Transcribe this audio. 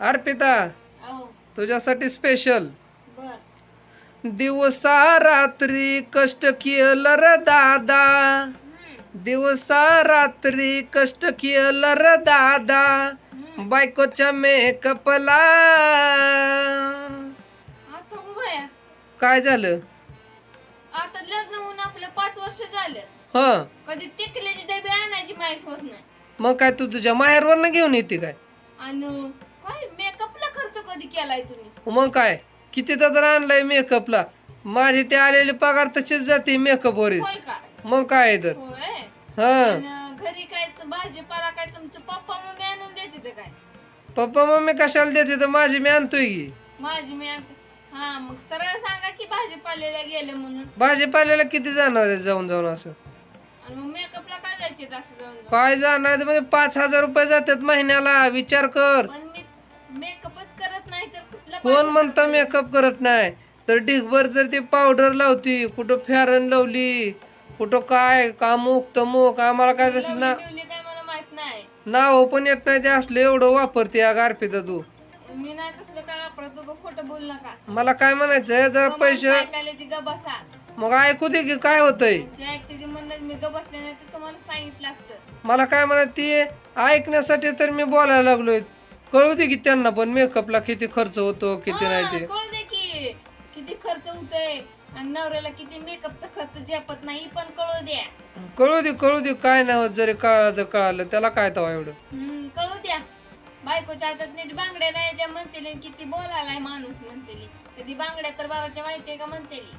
अर्पिता तुझ्यासाठी स्पेशल दिवसा रात्री कष्ट केलं र दादा दिवसा रात्री कष्ट केलं र दादा. बायकोच्या मेकअपला. काय झालं? आता लग्न होऊन आपलं पाच वर्ष झालं. ह. कधी टिकल्याची डबे आणायची माहीत होत नाही मग काय तू तुझ्या माहेरवरनं घेऊन येते काय? आणि कधी केलाय तुम्ही? मग काय? किती तर आणलाय मेकअपला माझे ते आलेले पगार तसेच जाते मेकअप वरीच होय का? मग काय आहे तर? होय? हा. घरी काय भाजीपाला काय तुमचं पप्पा मम्मी आणून देते ते काय? पप्पा मम्मी कशाला देते तर माझी मी आणतोय की. माझी मी आणते. हा मग सरळ सांगा की भाजीपाल्याला गेले म्हणून. भाजीपाल्याला किती जाणार आहे जाऊन जाऊन असं? आणि मग मेकअपला काय जायचे असं जाऊन जाऊन? काय जाणार आहे ते म्हणजे पाच हजार रुपये जातात महिन्याला. विचार कर. पण मी मेकअपच कोण म्हणतं मेकअप करत नाही? तर ढिगभर जर ती पावडर लावती कुठं फॅरन लावली कुठं काय का मूक तमूक आम्हाला काय तसं ना? नाव पण येत नाही ते असलं एवढं वापरते या गारपीचा तू. मी नाही तसलं काय वापरत तू खोटं बोल नका. मला काय म्हणायचं जर पैसे बसा. मग ऐकू दे की काय होतंय. मला काय म्हणत ती ऐकण्यासाठी तर मी बोलायला लागलोय. कळू दे की त्यांना पण मेकअपला किती खर्च होतो किती नाही ते. कळू दे की किती खर्च होतोय आणि नवऱ्याला किती मेकअपचा खर्च झेपत नाही पण कळू द्या कळू दे कळू दे काय नाही होत जरी कळालं तर कळालं त्याला काय तवा एवढं. हम्म, कळू द्या बायकोच्या हातात नीट बांगड्या नाही त्या म्हणतेली किती बोलायलाय माणूस म्हणतेली. कधी बांगड्या तर बाराच्या माहितीये का म्हणतेली.